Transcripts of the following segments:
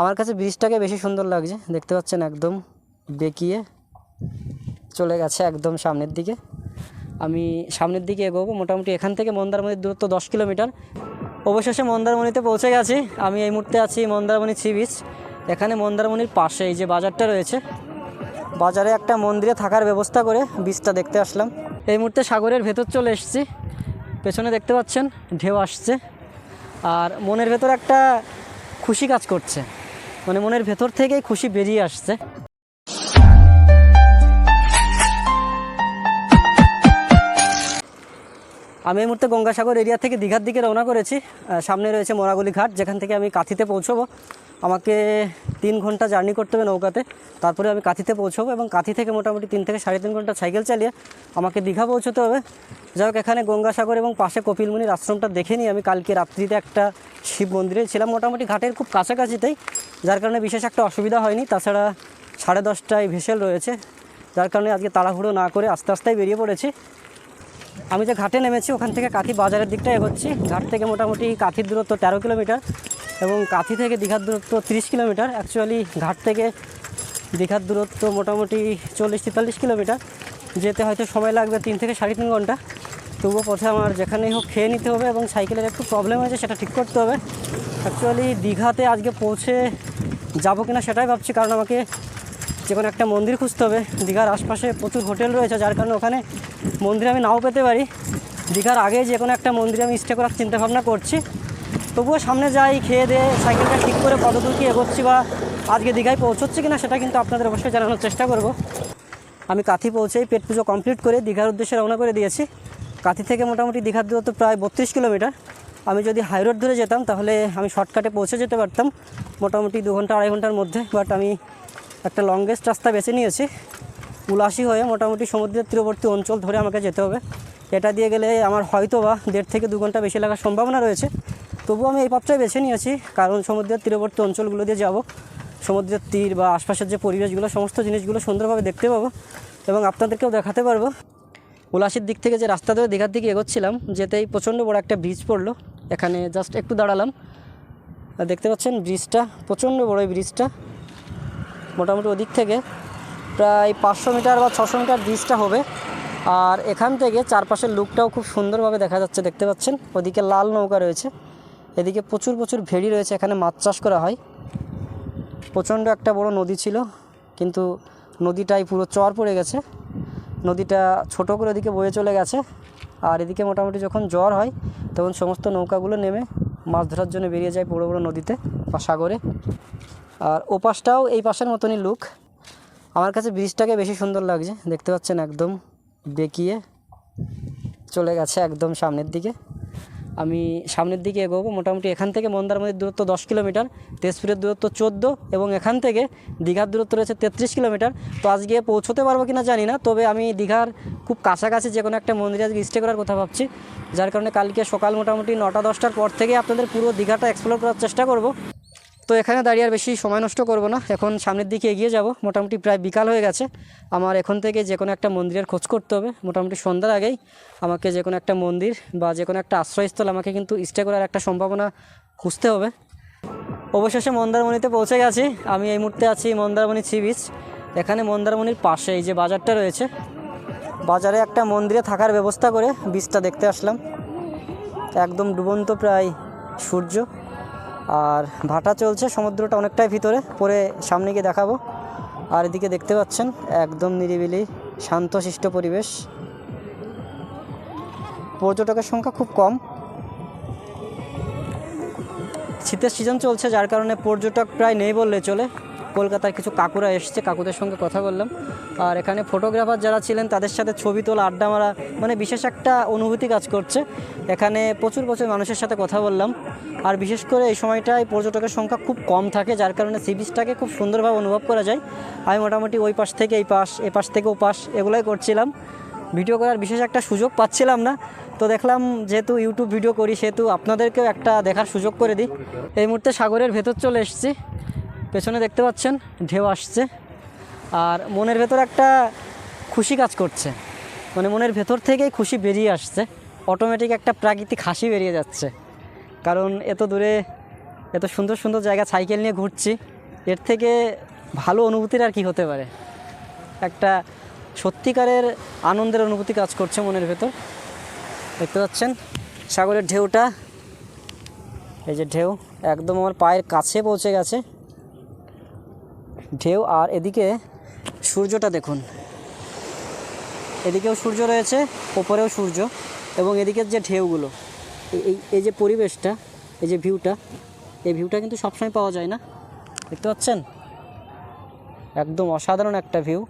আমার কাছে ব্রিজটাকে বেশি সুন্দর লাগছে, দেখতে পাচ্ছেন একদম বেঁকিয়ে চলে গেছে একদম সামনের দিকে। আমি সামনের দিকে এগোবো, মোটামুটি এখান থেকে মন্দারমণির দূরত্ব দশ কিলোমিটার। অবশেষে মন্দারমণিতে পৌঁছে গেছি, আমি এই মুহূর্তে আছি মন্দারমণি সি বিচ। এখানে মন্দারমণির পাশে এই যে বাজারটা রয়েছে, বাজারে একটা মন্দিরে থাকার ব্যবস্থা করে বীজটা দেখতে আসলাম। এই মুহূর্তে সাগরের ভেতর চলে এসেছি, পেছনে দেখতে পাচ্ছেন ঢেউ আসছে, আর মনের ভেতর একটা খুশি কাজ করছে। মানে মনের ভেতর থেকেই খুশি বেরিয়ে আসছে। আমি এই মুহূর্তে গঙ্গাসাগর এরিয়া থেকে দীঘার দিকে রওনা করেছি। সামনে রয়েছে মোরাগুলি ঘাট, যেখান থেকে আমি কাঁথিতে পৌঁছবো। আমাকে তিন ঘণ্টা জার্নি করতে হবে নৌকাতে। তারপরে আমি কাঁথিতে পৌঁছবো এবং কাঁথি থেকে মোটামুটি তিন থেকে সাড়ে তিন ঘণ্টা সাইকেল চালিয়ে আমাকে দীঘা পৌঁছতে হবে। যাই হোক, এখানে গঙ্গাসাগর এবং পাশে কপিলমুনির আশ্রমটা দেখে নিই। আমি কালকে রাত্রিতে একটা শিব মন্দিরে ছিলাম, মোটামুটি ঘাটের খুব কাছাকাছিতেই, যার কারণে বিশেষ একটা অসুবিধা হয়নি। তাছাড়া সাড়ে দশটায় ভেসেল রয়েছে, যার কারণে আজকে তাড়াহুড়ো না করে আস্তে আস্তেই বেরিয়ে পড়েছি। আমি যে ঘাটে নেমেছি, ওখান থেকে কাঁথি বাজারের দিকটা এগোচ্ছি। ঘাট থেকে মোটামুটি কাঁথির দূরত্ব তেরো কিলোমিটার। এবং কাঁথি থেকে দীঘার দূরত্ব তিরিশ কিলোমিটার। অ্যাকচুয়ালি ঘাট থেকে দীঘার দূরত্ব মোটামুটি চল্লিশ তেতাল্লিশ কিলোমিটার। যেতে হয়তো সময় লাগবে তিন থেকে সাড়ে তিন ঘণ্টা। তবুও পথে আমার যেখানেই হোক খেয়ে নিতে হবে এবং সাইকেলের একটু প্রবলেম হয়েছে, সেটা ঠিক করতে হবে। অ্যাকচুয়ালি দীঘাতে আজকে পৌঁছে যাব কিনা সেটাই ভাবছি, কারণ আমাকে যে কোনো একটা মন্দির খুঁজতে হবে। দীঘার আশপাশে প্রচুর হোটেল রয়েছে, যার কারণে ওখানে মন্দির আমি নাও পেতে পারি। দীঘার আগে যে কোনো একটা মন্দিরে আমি স্টে করার চিন্তাভাবনা করছি। তবুও সামনে যাই, খেয়ে দিয়ে সাইকেলটা ঠিক করে কতদূর কি এগোচ্ছি বা আজকে দীঘায় পৌঁছচ্ছি কিনা সেটা কিন্তু আপনাদের অবশ্যই জানানোর চেষ্টা করব। আমি কাঁথি পৌঁছেই পেট পুজো কমপ্লিট করে দীঘার উদ্দেশ্যে রওনা করে দিয়েছি। কাঁথি থেকে মোটামুটি দীঘার দূরত্ব প্রায় বত্রিশ কিলোমিটার। আমি যদি হাই রোড ধরে যেতাম তাহলে আমি শর্টকাটে পৌঁছে যেতে পারতাম। মোটামুটি দু ঘণ্টা, আড়াই ঘণ্টার মধ্যে বাট আমি একটা লংগেস্ট রাস্তা বেছে নিয়েছি। উলাসি হয়ে মোটামুটি সমুদ্রের তীরবর্তী অঞ্চল ধরে আমাকে যেতে হবে। এটা দিয়ে গেলে আমার হয়তো বা দেড় থেকে দু ঘণ্টা বেশি লাগার সম্ভাবনা রয়েছে। তবুও আমি এই পথটাই বেছে নিয়েছি। কারণ সমুদ্রের তীরবর্তী অঞ্চলগুলো দিয়ে যাব। সমুদ্রের তীর বা আশপাশের যে পরিবেশগুলো, সমস্ত জিনিসগুলো সুন্দরভাবে দেখতে পাবো এবং আপনাদেরকেও দেখাতে পারব। উলাসির দিক থেকে যে রাস্তা ধরে দীঘার দিকে এগোচ্ছিলাম, যেতেই প্রচণ্ড বড় একটা ব্রিজ পড়ল। এখানে জাস্ট একটু দাঁড়ালাম। দেখতে পাচ্ছেন ব্রিজটা প্রচণ্ড বড় এই ব্রিজটা মোটামুটি ওদিক থেকে প্রায় পাঁচশো মিটার বা ছশো মিটার ব্রিজটা হবে। আর এখান থেকে চারপাশের লুকটাও খুব সুন্দরভাবে দেখা যাচ্ছে, দেখতে পাচ্ছেন। ওদিকে লাল নৌকা রয়েছে। এদিকে প্রচুর প্রচুর ভেড়ি রয়েছে, এখানে মাছ চাষ করা হয়। প্রচণ্ড একটা বড় নদী ছিল, কিন্তু নদীটাই পুরো চর পড়ে গেছে। নদীটা ছোট করে ওদিকে বয়ে চলে গেছে, আর এদিকে মোটামুটি যখন জ্বর হয়, তখন সমস্ত নৌকাগুলো নেমে মাছ ধরার জন্য বেরিয়ে যায় বড় বড় নদীতে বা সাগরে। আর ওপাশটাও এই পাশের মতনই লুক। আমার কাছে ব্রিজটাকে বেশি সুন্দর লাগছে, দেখতে পাচ্ছেন একদম বেঁকিয়ে চলে গেছে একদম সামনের দিকে। আমি সামনের দিকে এগোবো। মোটামুটি এখান থেকে মন্দারমণির দূরত্ব দশ কিলোমিটার, তেজপুরের দূরত্ব চোদ্দ এবং এখান থেকে দীঘার দূরত্ব রয়েছে তেত্রিশ কিলোমিটার। তো আজকে পৌঁছতে পারব কিনা জানি না, তবে আমি দীঘার খুব কাছাকাছি যে কোনো একটা মন্দিরে আজকে স্টে করার কথা ভাবছি। যার কারণে কালকে সকাল মোটামুটি নটা দশটার পর থেকে আপনাদের পুরো দীঘাটা এক্সপ্লোর করার চেষ্টা করব। তো এখানে দাঁড়িয়ে আর বেশি সময় নষ্ট করব না। এখন সামনের দিকে এগিয়ে যাব। মোটামুটি প্রায় বিকাল হয়ে গেছে। আমার এখন থেকে যে কোনো একটা মন্দিরের খোঁজ করতে হবে। মোটামুটি সন্ধ্যার আগেই আমাকে যে কোনো একটা মন্দির বা যে কোনো একটা আশ্রয়স্থল আমাকে কিন্তু স্টে করার একটা সম্ভাবনা খুঁজতে হবে। অবশেষে মন্দারমণিতে পৌঁছে গেছি। আমি এই মুহূর্তে আছি মন্দারমণি সি বিচ। এখানে মন্দারমণির পাশে এই যে বাজারটা রয়েছে। বাজারে একটা মন্দিরে থাকার ব্যবস্থা করে বিচটা দেখতে আসলাম। একদম ডুবন্ত প্রায় সূর্য। আর ভাটা চলছে, সমুদ্রটা অনেকটাই ভিতরে। পরে সামনে গিয়ে দেখাবো। আর এদিকে দেখতে পাচ্ছেন, একদম নিরিবিলি শান্তশিষ্ট পরিবেশ। পর্যটকের সংখ্যা খুব কম। শীতের সিজন চলছে, যার কারণে পর্যটক প্রায় নেই বললে চলে। কলকাতার কিছু কাকুরা এসছে, কাকুদের সঙ্গে কথা বললাম। আর এখানে ফটোগ্রাফার যারা ছিলেন, তাদের সাথে ছবি তোলা, আড্ডা মারা মানে বিশেষ একটা অনুভূতি কাজ করছে। এখানে প্রচুর প্রচুর মানুষের সাথে কথা বললাম। আর বিশেষ করে এই সময়টায় পর্যটকের সংখ্যা খুব কম থাকে, যার কারণে সি বিচটাকে খুব সুন্দরভাবে অনুভব করা যায়। আমি মোটামুটি ওই পাশ থেকে, এই পাশ, এ পাশ থেকে ও পাশ এগুলোই করছিলাম। ভিডিও করার বিশেষ একটা সুযোগ পাচ্ছিলাম না। তো দেখলাম, যেহেতু ইউটিউব ভিডিও করি, সেহেতু আপনাদেরকেও একটা দেখার সুযোগ করে দিই। এই মুহূর্তে সাগরের ভেতর চলে এসেছি। পেছনে দেখতে পাচ্ছেন, ঢেউ আসছে। আর মনের ভেতর একটা খুশি কাজ করছে। মানে মনের ভেতর থেকেই খুশি বেরিয়ে আসছে। অটোমেটিক একটা প্রাকৃতিক হাসি বেরিয়ে যাচ্ছে। কারণ এত দূরে এত সুন্দর সুন্দর জায়গা সাইকেল নিয়ে ঘুরছি, এর থেকে ভালো অনুভূতির আর কি হতে পারে? একটা সত্যিকারের আনন্দের অনুভূতি কাজ করছে মনের ভেতর। দেখতে পাচ্ছেন, সাগরের ঢেউটা। এই যে ঢেউ, একদম আমার পায়ের কাছে পৌঁছে গেছে। ঢেউ আর এদিকে সূর্যটা দেখুন। এদিকেও সূর্য রয়েছে, ওপরেও সূর্য এবং এদিকের যে ঢেউগুলো এই- এই যে পরিবেশটা, এই যে ভিউটা, এই ভিউটা কিন্তু সবসময় পাওয়া যায় না। দেখতে পাচ্ছেন? একদম অসাধারণ একটা ভিউ।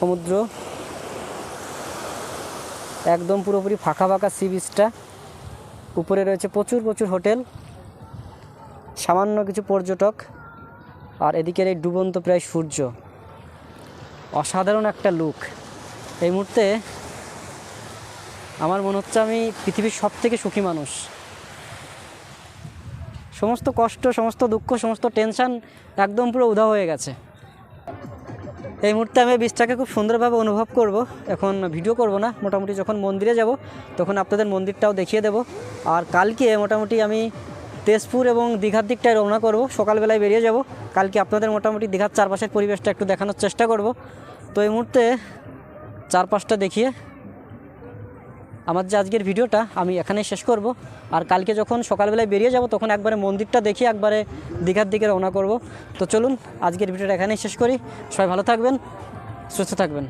সমুদ্র একদম পুরোপুরি ফাঁকা ফাঁকা সি বিচটা। উপরে রয়েছে প্রচুর প্রচুর হোটেল। সামান্য কিছু পর্যটক। আর এদিকের এই ডুবন্ত প্রায় সূর্য। অসাধারণ একটা লুক এই মুহূর্তে আমার মনে হচ্ছে আমি পৃথিবীর সব থেকে সুখী মানুষ। সমস্ত কষ্ট, সমস্ত দুঃখ, সমস্ত টেনশন একদম পুরো উধাও হয়ে গেছে। এই মুহূর্তে আমি বীজটাকে খুব সুন্দরভাবে অনুভব করব। এখন ভিডিও করব না। মোটামুটি যখন মন্দিরে যাব, তখন আপনাদের মন্দিরটাও দেখিয়ে দেব। আর কালকে মোটামুটি আমি তেজপুর এবং দীঘার দিকটায় রওনা করব। সকালবেলায় বেরিয়ে যাব। কালকে আপনাদের মোটামুটি দীঘার চারপাশের পরিবেশটা একটু দেখানোর চেষ্টা করব। তো এই মুহূর্তে চারপাশটা দেখিয়ে আমার যে আজকের ভিডিওটা আমি এখানেই শেষ করব। আর কালকে যখন সকালবেলায় বেরিয়ে যাব, তখন একবারে মন্দিরটা দেখি একবারে দীঘার দিকে রওনা করব। তো চলুন, আজকের ভিডিওটা এখানেই শেষ করি। সবাই ভালো থাকবেন, সুস্থ থাকবেন।